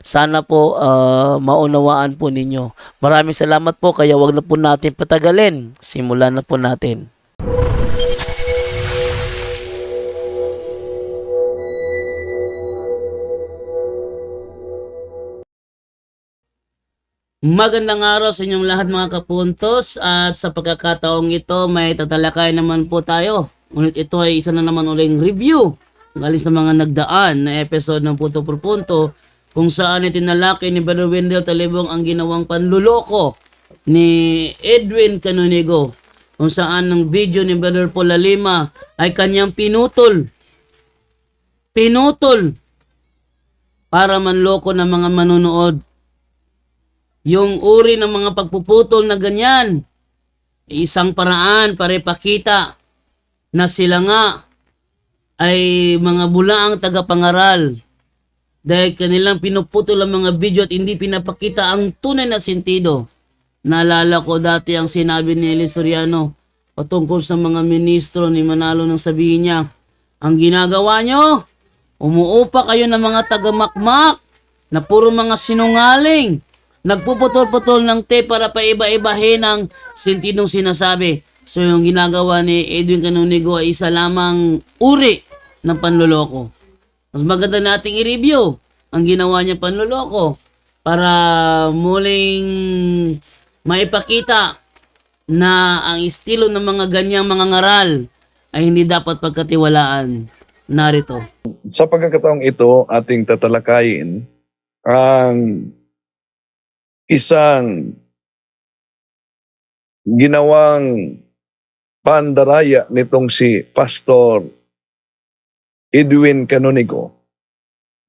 Sana po ah, maunawaan po ninyo. Maraming salamat po kaya wag na po natin patagalin. Simulan na po natin. Magandang araw sa inyong lahat mga kapuntos at sa pagkakataong ito may tatalakay naman po tayo. Ngunit ito ay isa na naman uling review galing sa mga nagdaan na episode ng Punto por Punto kung saan itinalaki ni Brother Wendell Talibong ang ginawang panluloko ni Edwin Canonigo kung saan ng video ni Brother Paul Lima ay kanyang pinutol. Pinutol para manloko ng mga manonood yung uri ng mga pagpuputol na ganyan, isang paraan para ipakita na sila nga ay mga bulaang tagapangaral dahil kanilang pinuputol ang mga video at hindi pinapakita ang tunay na sentido. Naalala ko dati ang sinabi ni Eli Soriano patungkol sa mga ministro ni Manalo nang sabihin niya, ang ginagawa nyo, umuupa kayo ng mga tagamakmak na puro mga sinungaling nagpuputol-putol ng tape para paiba-ibahin ang sentidong sinasabi. So yung ginagawa ni Edwin Canonigo ay isa lamang uri ng panloloko. Mas maganda nating i-review ang ginawa niya panloloko para muling maipakita na ang estilo ng mga ganyang mga ngaral ay hindi dapat pagkatiwalaan. Narito. Sa pagkakataong ito, ating tatalakayin ang isang ginawang pandaraya nitong si Pastor Edwin Canonigo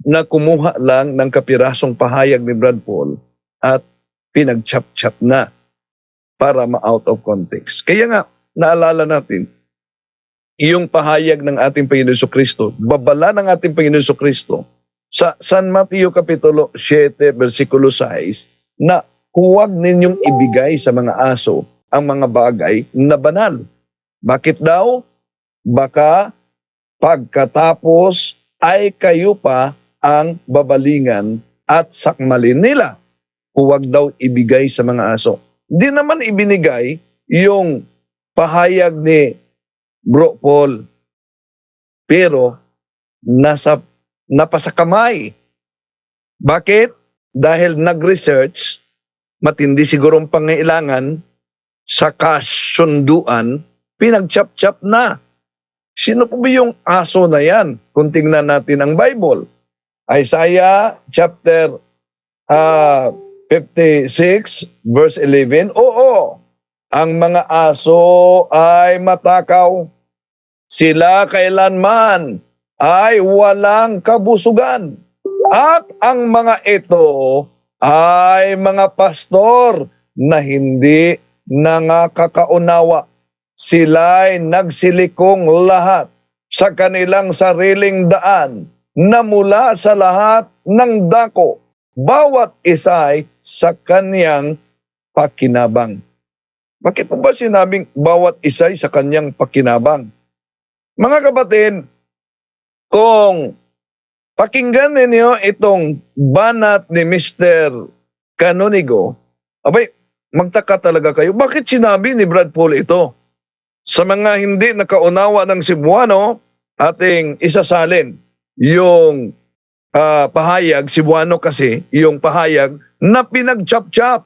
na kumuha lang ng kapirasong pahayag ni Brad Paul at pinag-chap-chap na para ma-out of context. Kaya nga, naalala natin, yung pahayag ng ating Panginoon Kristo, babala ng ating Panginoon Kristo sa San Mateo Kapitulo 7, versikulo 6, na huwag ninyong ibigay sa mga aso ang mga bagay na banal. Bakit daw? Baka pagkatapos ay kayo pa ang babalingan at sakmalin nila. Huwag daw ibigay sa mga aso. Di naman ibinigay yung pahayag ni Bro Paul. Pero nasa napasakamay. Bakit? Dahil nag-research, matindi siguro ang pangailangan sa kasunduan, pinag-chap-chap na. Sino po ba yung aso na yan? Kung tingnan natin ang Bible. Isaiah chapter ah, 56 verse 11. Oo, ang mga aso ay matakaw. Sila kailanman ay walang kabusugan. At ang mga ito ay mga pastor na hindi nangakakaunawa. Sila'y nagsilikong lahat sa kanilang sariling daan na mula sa lahat ng dako. Bawat isa'y sa kanyang pakinabang. Bakit po ba sinabing bawat isa'y sa kanyang pakinabang? Mga kapatid, kung pakinggan ninyo itong banat ni Mr. Canonigo, abay, magtaka talaga kayo. Bakit sinabi ni Brad Paul ito? Sa mga hindi nakaunawa ng Cebuano, ating isasalin yung ah, pahayag, Cebuano kasi, yung pahayag na pinag-chop-chop,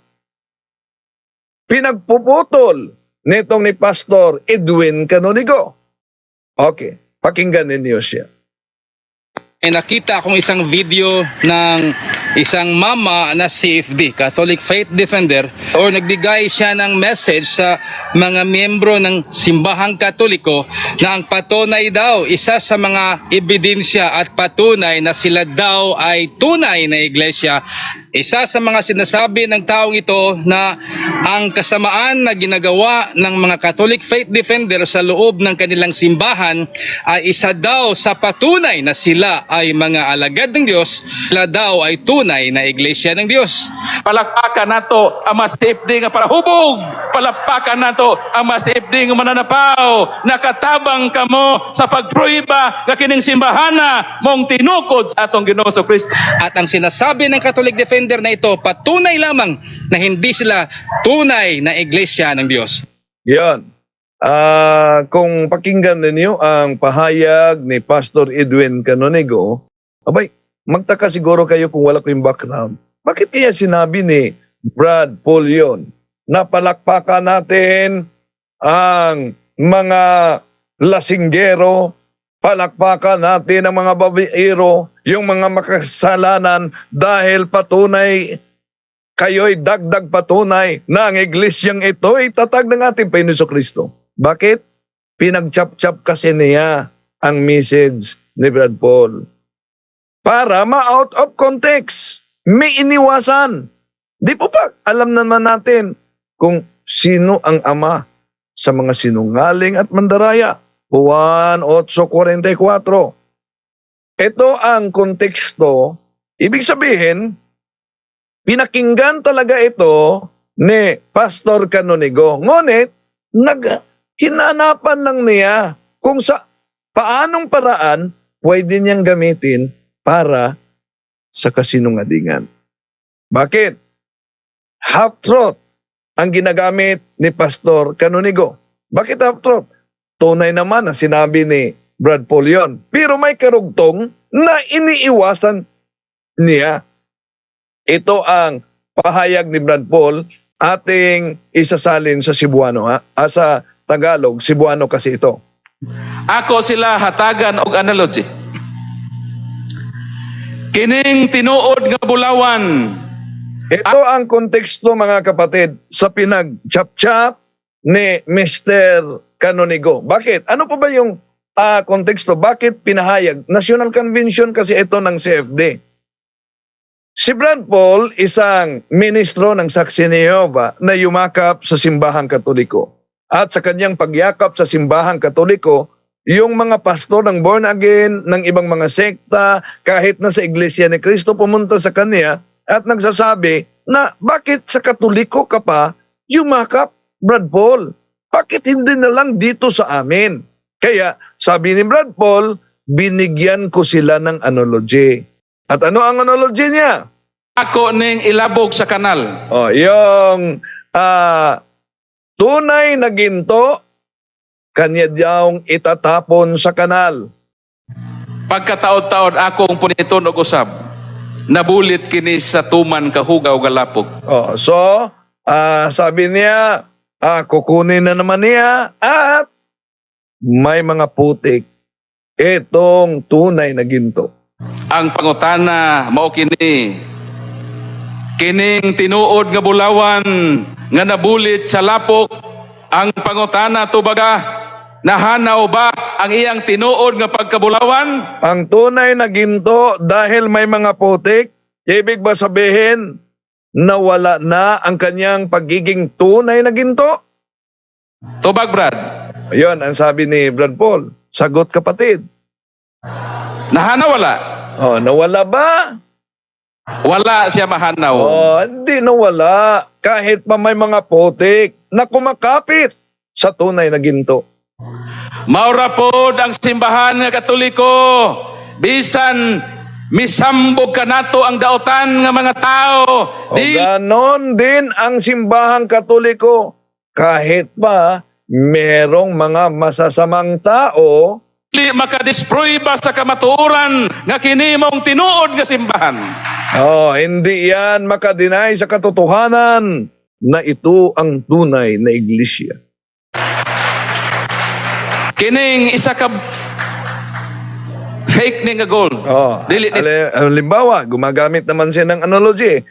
pinagpuputol nitong ni Pastor Edwin Canonigo. Okay, pakinggan ninyo siya. ay nakita akong isang video ng isang mama na CFD, Catholic Faith Defender, or nagbigay siya ng message sa mga miyembro ng simbahang katoliko na ang patunay daw, isa sa mga ebidensya at patunay na sila daw ay tunay na iglesia. Isa sa mga sinasabi ng taong ito na ang kasamaan na ginagawa ng mga Catholic Faith Defender sa loob ng kanilang simbahan ay isa daw sa patunay na sila ay mga alagad ng Diyos, sila daw ay tunay na iglesia ng Diyos. Palakpakan nato ang CFD nga para hubog. Palakpakan nato ang CFD nga mananapaw. Nakatabang kamo sa pagpruiba nga kining simbahana mong tinukod sa atong Ginoo sa Kristo. At ang sinasabi ng Catholic Defender na ito, patunay lamang na hindi sila tunay na iglesia ng Diyos. Yan. Ah, kung pakinggan ninyo ang pahayag ni Pastor Edwin Canonigo, abay, magtaka siguro kayo kung wala ko yung background. Bakit kaya sinabi ni Brad Paul yun? na palakpakan natin ang mga lasinggero, palakpakan natin ang mga babaero, yung mga makasalanan dahil patunay kayo'y dagdag patunay na ang iglesyang ito ay tatag ng ating Panginoon Kristo. Bakit? Pinagchap-chap kasi niya ang message ni Brad Paul. Para ma-out of context. May iniwasan. Di po ba alam naman natin kung sino ang ama sa mga sinungaling at mandaraya? Juan 8.44 Ito ang konteksto. Ibig sabihin, pinakinggan talaga ito ni Pastor Canonigo. Ngunit, nag, hinanapan lang niya kung sa paanong paraan pwede niyang gamitin para sa kasinungalingan. Bakit? Half-truth ang ginagamit ni Pastor Canonigo. Bakit half-truth? Tunay naman na sinabi ni Brad Paul yun. Pero may karugtong na iniiwasan niya. Ito ang pahayag ni Brad Paul ating isasalin sa Cebuano. Ha? Ah, sa Tagalog, Cebuano kasi ito. Ako sila hatagan og analogy. Kining tinuod nga bulawan Ito ang konteksto mga kapatid sa pinag-chap-chap ni Mr. Canonigo. Bakit? Ano pa ba yung ah, konteksto? Bakit pinahayag? National Convention kasi ito ng CFD. Si Brad Paul, isang ministro ng Saksi na yumakap sa simbahang katoliko. At sa kanyang pagyakap sa simbahang katoliko, yung mga pastor ng born again, ng ibang mga sekta, kahit na sa iglesia ni Kristo, pumunta sa kanya at nagsasabi na bakit sa katoliko ka pa yumakap, Brad Paul? Bakit hindi na lang dito sa amin? Kaya sabi ni Brad Paul, binigyan ko sila ng analogy. At ano ang analogy niya? ako ning ilabog sa kanal. Oh, yung ah, tunay na ginto, kanya diyang itatapon sa kanal. Pagkataod-taod akong puniton og usab. Nabulit kini sa tuman kahugaw galapog. Oh, so, ah, sabi niya, ah, kukunin na naman niya at may mga putik. Itong tunay na ginto. Ang pangutana mao kini kining tinuod nga bulawan nga nabulit sa lapok ang pangutana tubaga nahanaw ba ang iyang tinuod nga pagkabulawan Ang tunay na ginto dahil may mga putik, ibig ba sabihin nawala na ang kanyang pagiging tunay na ginto? tubag brad Ayun, ang sabi ni Brad Paul. Sagot kapatid. nahanaw wala Oh, nawala ba? wala siya mahanaw Oh, hindi nawala. Kahit pa may mga putik na kumakapit sa tunay na ginto. Maura pod ang simbahan nga katoliko. Bisan misambog ka nato ang daotan nga mga tao. O Di ganon din ang simbahang katoliko. Kahit pa merong mga masasamang tao, Dili makadisproy ba sa kamatuoran nga kini mong tinuod nga simbahan. oh, hindi yan makadinay sa katotohanan na ito ang tunay na iglesia. Kining isa ka fake ni nga gold. Oh, Dili ni halimbawa, gumagamit naman siya ng analogy.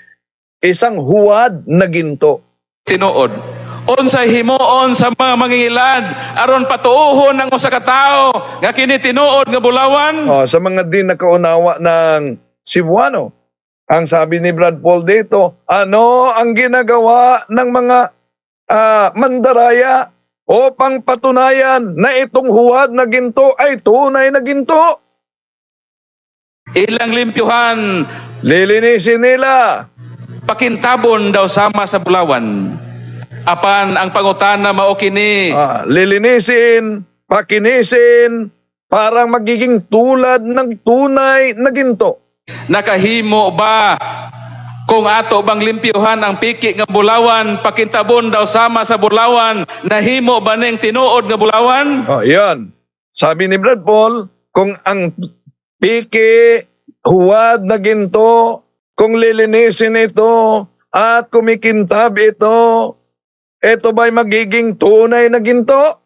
Isang huwad na ginto. tinuod. Unsay himuon sa mga mangingilad aron patuuhon ng usa ka tawo nga kini tinuod nga bulawan. Oh, sa mga di nakaunawa ng Cebuano. Ang sabi ni Brad Paul dito, ano ang ginagawa ng mga ah, mandaraya upang patunayan na itong huwad na ginto ay tunay na ginto? Ilang limpyuhan Lilinisin nila. pakintabon daw sama sa bulawan. Apan ang pangutana mao kini. Ah, lilinisin, pakinisin, parang magiging tulad ng tunay na ginto. Nakahimo ba kung ato bang limpyuhan ang piki nga bulawan, pakintabon daw sama sa bulawan, nahimo ba ning tinuod nga bulawan? Oh, yan. Sabi ni Brad Paul, kung ang piki, huwad na ginto, kung lilinisin ito, at kumikintab ito, ito ba'y magiging tunay na ginto?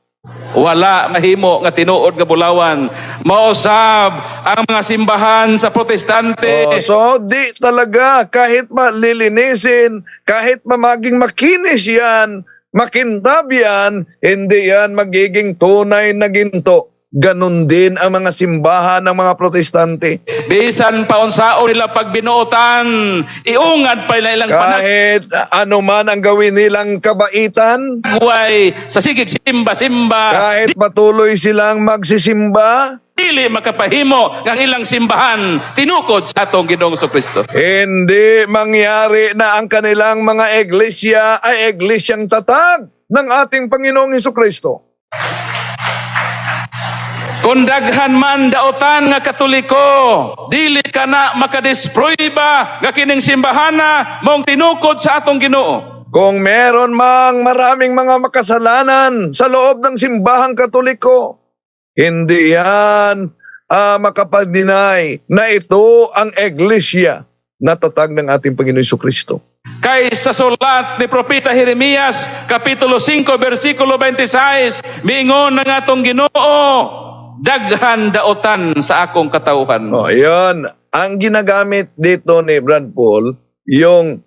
Wala mahimo nga tinuod nga bulawan. Mausab ang mga simbahan sa protestante. Oh, so, di talaga, kahit malilinisin, kahit pa maging makinis yan, makintab yan, hindi yan magiging tunay na ginto. Ganon din ang mga simbahan ng mga protestante. Bisan paunsaon nila pagbinuotan, iungad pa nila ilang Kahit ano man ang gawin nilang kabaitan, panagway sa sigig simba-simba. kahit patuloy silang magsisimba, Dili makapahimo ng ilang simbahan tinukod sa atong Ginoong Kristo. hindi mangyari na ang kanilang mga iglesia ay iglesyang tatag ng ating Panginoong Kristo. Kung daghan man daotan nga katoliko, dili ka na makadestroy ba nga kining simbahana mong tinukod sa atong Ginoo. Kung meron mang maraming mga makasalanan sa loob ng simbahang katoliko, hindi yan ah, makapag-deny na ito ang iglesia na tatag ng ating Panginoon Kristo. Kay sa sulat ni Propeta Jeremias, Kapitulo 5, versikulo 26, miingon ng atong Ginoo, daghan daotan sa akong katauhan. Oh, yun. Ang ginagamit dito ni Brad Paul, yung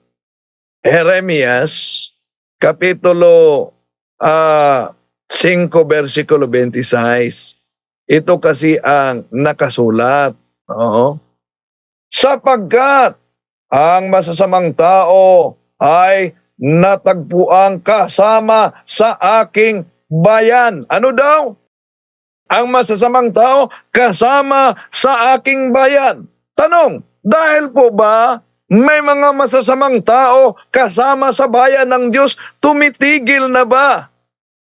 Jeremias, Kapitulo ah, 5, versikulo 26. Ito kasi ang nakasulat. Oo. Sapagkat ang masasamang tao ay natagpuang kasama sa aking bayan. Ano daw? Ang masasamang tao kasama sa aking bayan. Tanong, dahil po ba may mga masasamang tao kasama sa bayan ng Diyos, tumitigil na ba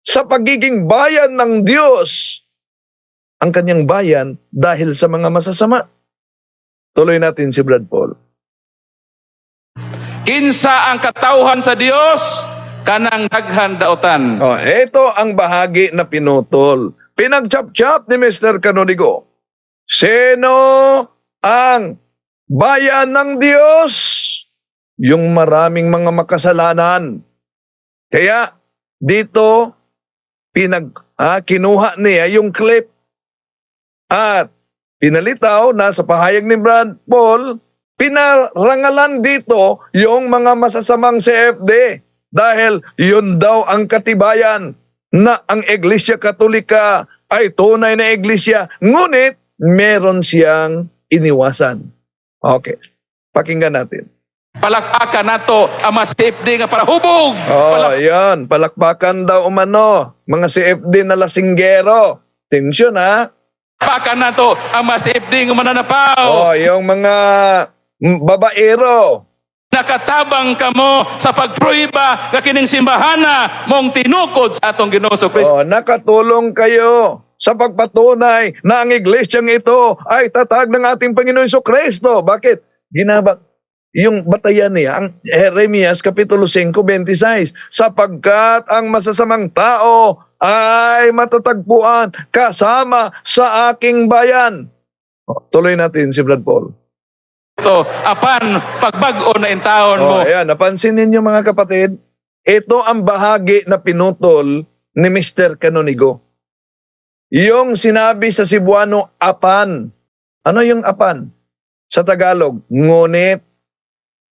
sa pagiging bayan ng Diyos ang kanyang bayan dahil sa mga masasama? Tuloy natin si Brad Paul. Kinsa ang katauhan sa Dios, kanang daghan daotan. Oh, ito ang bahagi na pinutol. Pinagchap-chap ni Mr. Canonigo. Sino ang bayan ng Diyos? Yung maraming mga makasalanan. Kaya dito pinag ah, kinuha niya yung clip at pinalitaw na sa pahayag ni Brad Paul, pinarangalan dito yung mga masasamang CFD dahil yun daw ang katibayan na ang Iglesia Katolika ay tunay na iglesia, ngunit meron siyang iniwasan. Okay, pakinggan natin. Palakpakan nato ang mga safety nga para hubog. Oh, yan. Palakpakan daw umano. Mga CFD na lasinggero. Tensyon ha. Palakpakan nato ang mga safety nga mananapaw. Oh, yung mga babaero. Nakatabang kamo sa pagpruiba nga kining simbahana mong tinukod sa atong Ginoo Kristo. Oh, nakatulong kayo sa pagpatunay na ang iglesyang ito ay tatag ng ating Panginoon Hesus Kristo. Bakit? Ginaba yung batayan niya, ang Jeremias Kapitulo 5, 26, sapagkat ang masasamang tao ay matatagpuan kasama sa aking bayan. Oh, tuloy natin si Brad Paul. Ito, apan pagbag-o na intawon mo. Oh, ayan, napansin ninyo mga kapatid, ito ang bahagi na pinutol ni Mr. Canonigo. Yung sinabi sa Cebuano, apan. Ano yung apan? Sa Tagalog, ngunit,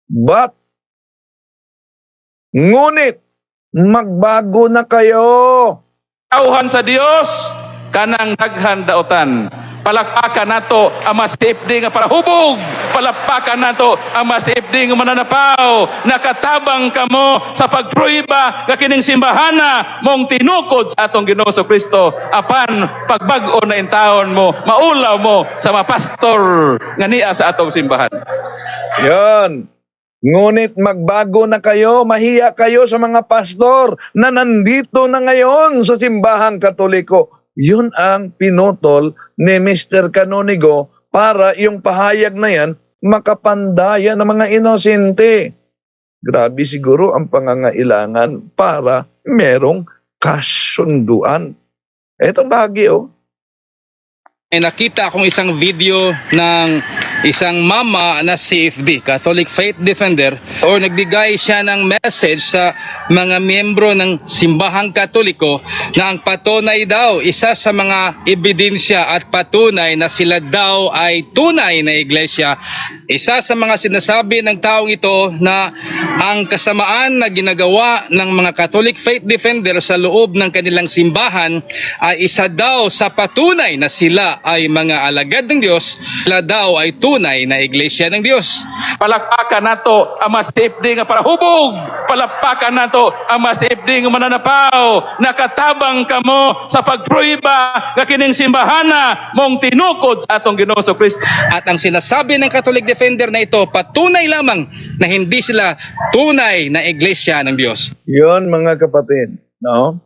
but, ngunit, magbago na kayo. Tauhan sa Dios kanang daghan daotan. Palakpakan nato ang masipdi nga parahubog. Palakpakan nato ang masipdi nga mananapaw. Nakatabang kamo sa pagpruiba nga kining simbahana mong tinukod sa atong Ginoo sa Kristo. Apan pagbag-o na intahon mo, maulaw mo sa mga pastor nga niya sa atong simbahan. Yan. Ngunit magbago na kayo, mahiya kayo sa mga pastor na nandito na ngayon sa simbahang katoliko. Yun ang pinutol ni Mr. Canonigo para yung pahayag na yan makapandaya ng mga inosente. Grabe siguro ang pangangailangan para merong kasunduan. Ito bahagi oh. Ay nakita akong isang video ng isang mama na CFD, Catholic Faith Defender, or nagbigay siya ng message sa mga miyembro ng simbahang katoliko na ang patunay daw, isa sa mga ebidensya at patunay na sila daw ay tunay na iglesia. Isa sa mga sinasabi ng taong ito na ang kasamaan na ginagawa ng mga Catholic Faith Defender sa loob ng kanilang simbahan ay isa daw sa patunay na sila ay mga alagad ng Diyos, sila daw ay tunay na iglesia ng Diyos. Palakpakan nato ang masipdi nga parahubog. Palakpakan nato ang masipdi nga mananapaw. Nakatabang kamo sa pagpruiba nga kining simbahana mong tinukod sa atong Ginoo sa Kristo. At ang sinasabi ng Catholic Defender na ito, patunay lamang na hindi sila tunay na iglesia ng Diyos. Yon mga kapatid, no?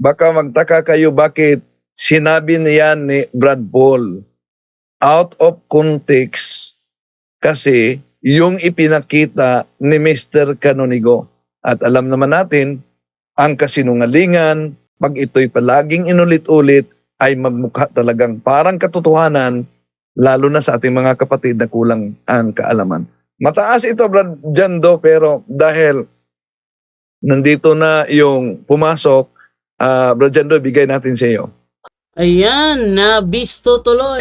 Baka magtaka kayo bakit sinabi niyan ni Brad Paul out of context kasi yung ipinakita ni Mr. Canonigo. At alam naman natin, ang kasinungalingan, pag ito'y palaging inulit-ulit, ay magmukha talagang parang katotohanan, lalo na sa ating mga kapatid na kulang ang kaalaman. Mataas ito, Brad Jando, pero dahil nandito na yung pumasok, ah Brad Jando, bigay natin sa iyo. Ayan, nabisto tuloy.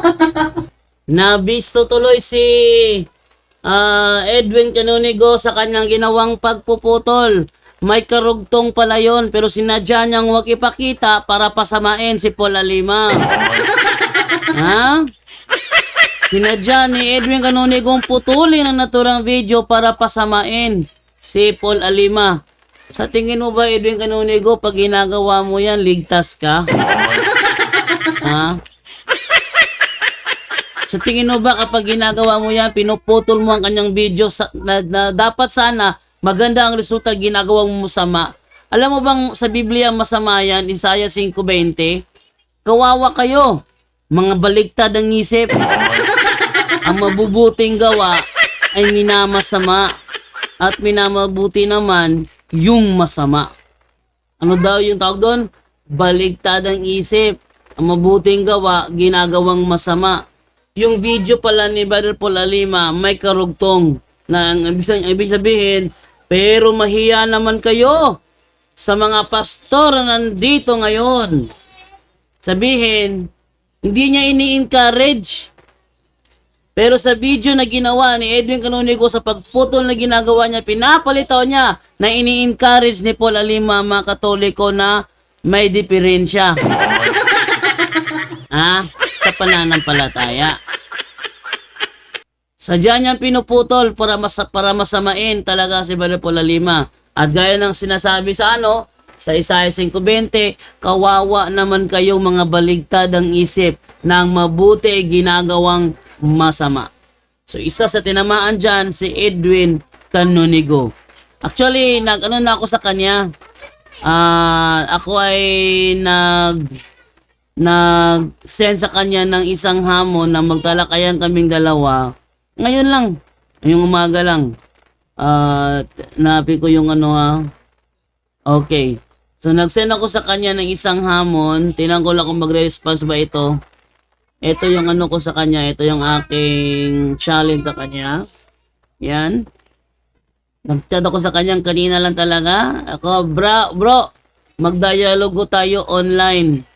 nabisto tuloy si ah, Edwin Canonigo sa kanyang ginawang pagpuputol. May karugtong pala yon pero sinadya niyang huwag ipakita para pasamain si Paul Alima. ha? Sinadya ni Edwin Canonigo putulin ang naturang video para pasamain si Paul Alima. Sa tingin mo ba, Edwin Canonigo, pag ginagawa mo yan, ligtas ka? ha? Sa tingin mo ba kapag ginagawa mo yan, pinuputol mo ang kanyang video sa, na, na dapat sana maganda ang resulta ginagawa mo masama. Alam mo bang sa Biblia masama yan, Isaiah 5.20? Kawawa kayo, mga baligtad ang isip. ang mabubuting gawa ay minamasama at minamabuti naman yung masama. Ano daw yung tawag doon? Baligtad ang isip. Ang mabuting gawa, ginagawang masama. Yung video pala ni Brother Paul Alima, may karugtong na ang ibig sabihin, pero mahiya naman kayo sa mga pastor na nandito ngayon. Sabihin, hindi niya ini-encourage pero sa video na ginawa ni Edwin Canonigo sa pagputol na ginagawa niya, pinapalitaw niya na ini-encourage ni Paul Alima mga katoliko na may diferensya. ha? Sa pananampalataya. Sadya niyang pinuputol para, mas, para masamain talaga si Brother Paul Alima. At gaya ng sinasabi sa ano, sa Isaiah 5.20, kawawa naman kayo mga baligtad ang isip ng mabuti ginagawang masama. So isa sa tinamaan dyan si Edwin Canonigo. Actually, nag ano na ako sa kanya. Ah, ako ay nag nag-send sa kanya ng isang hamon na magtalakayan kaming dalawa. Ngayon lang, yung umaga lang. Ah, napi ko yung ano ha. Okay. So nag-send ako sa kanya ng isang hamon. Tinanggol ako magre-response ba ito. Ito yung ano ko sa kanya. Ito yung aking challenge sa kanya. Yan. Nag-chat ako sa kanya kanina lang talaga. Ako, bro, bro, magdialogo tayo online.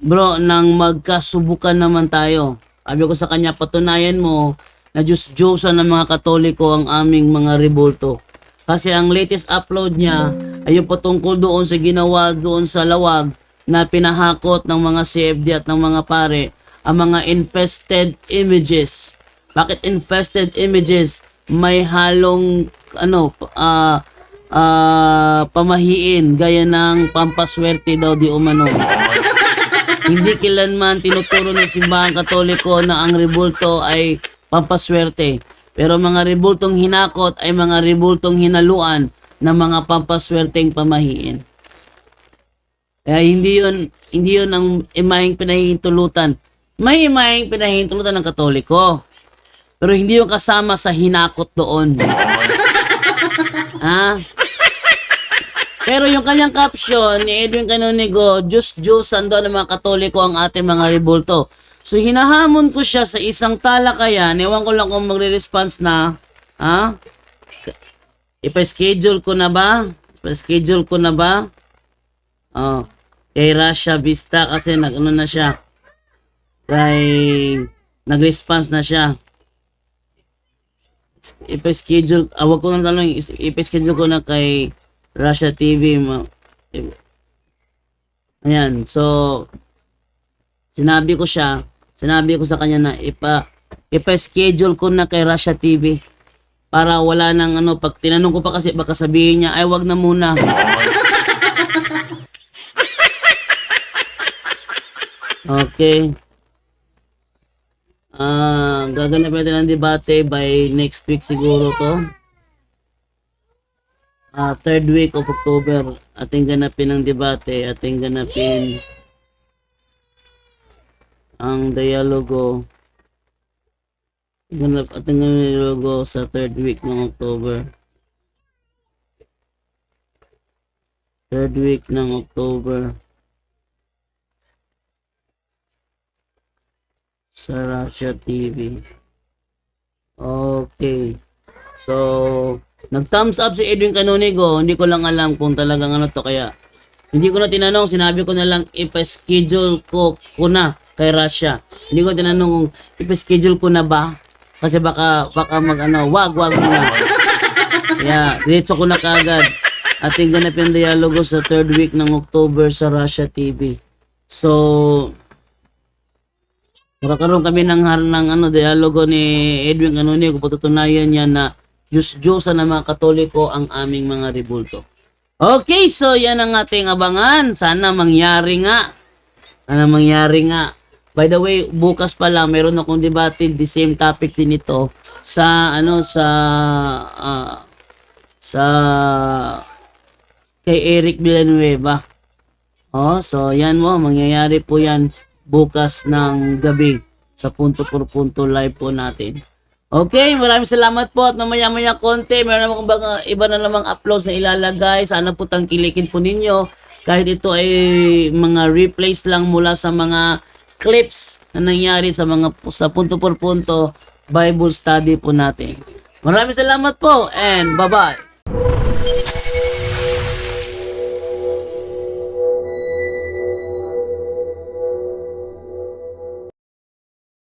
bro, nang magkasubukan naman tayo. Sabi ko sa kanya, patunayan mo na Diyos Diyosan ng mga Katoliko ang aming mga rebulto. Kasi ang latest upload niya ay yung patungkol doon sa ginawa doon sa lawag na pinahakot ng mga CFD at ng mga pare ang mga infested images. Bakit infested images? May halong ano ah ah, pamahiin gaya ng pampaswerte daw di umano. Hindi kilanman tinuturo ng simbahan katoliko na ang rebulto ay pampaswerte. Pero mga rebultong hinakot ay mga rebultong hinaluan ng mga pampaswerteng pamahiin. Kaya hindi yun, hindi yun ang imahing pinahihintulutan. May imahing pinahihintulutan ng katoliko. Pero hindi yung kasama sa hinakot doon. ha? Pero yung kanyang caption ni Edwin Canonigo, Diyos Diyos ando ng mga katoliko ang ating mga rebulto. So hinahamon ko siya sa isang talakayan, ewan ko lang kung magre-response na, ha? Ipa-schedule ko na ba? Ipa-schedule ko na ba? Oh, kay Russia Vista kasi nag ano na siya. Kay nag-response na siya. Ipa-schedule, ah, wag ko nang tanong, ipa-schedule ko na kay Russia TV. Ma- Ayan, so sinabi ko siya, sinabi ko sa kanya na ipa ipa-schedule ko na kay Russia TV para wala nang ano pag tinanong ko pa kasi baka sabihin niya ay wag na muna. okay. Ah, gaganapin natin ang debate by next week siguro to. Ah, third week of October ating ganapin ang debate, ating ganapin ang dialogo ganap ating dialogo sa third week ng October. Third week ng October. Sa Russia TV. Okay. So, nag-thumbs up si Edwin Canonigo. Hindi ko lang alam kung talagang ano to kaya. Hindi ko na tinanong, sinabi ko na lang ipa-schedule ko ko na kay Russia. Hindi ko tinanong kung ipa-schedule ko na ba kasi baka baka mag ano, wag wag muna. Kaya, diretso ko na kagad. Ating ganapin dialogo sa third week ng October sa Russia TV. So, Magkakaroon kami ng, ng ano, dialogo ni Edwin Canoni kung patutunayan niya na Diyos Diyosa ng mga Katoliko ang aming mga rebulto. Okay, so yan ang ating abangan. Sana mangyari nga. Sana mangyari nga. By the way, bukas pa lang meron akong debate the same topic din ito sa ano sa ah, sa kay Eric Villanueva. Oh, so yan mo, mangyayari po yan bukas ng gabi sa punto por punto live po natin. Okay, maraming salamat po at mamaya-maya konti, meron naman kumbaga iba na namang uploads na ilalagay. Sana po tangkilikin po ninyo kahit ito ay mga replays lang mula sa mga clips na nangyari sa mga sa punto por punto Bible study po natin. Maraming salamat po and bye-bye.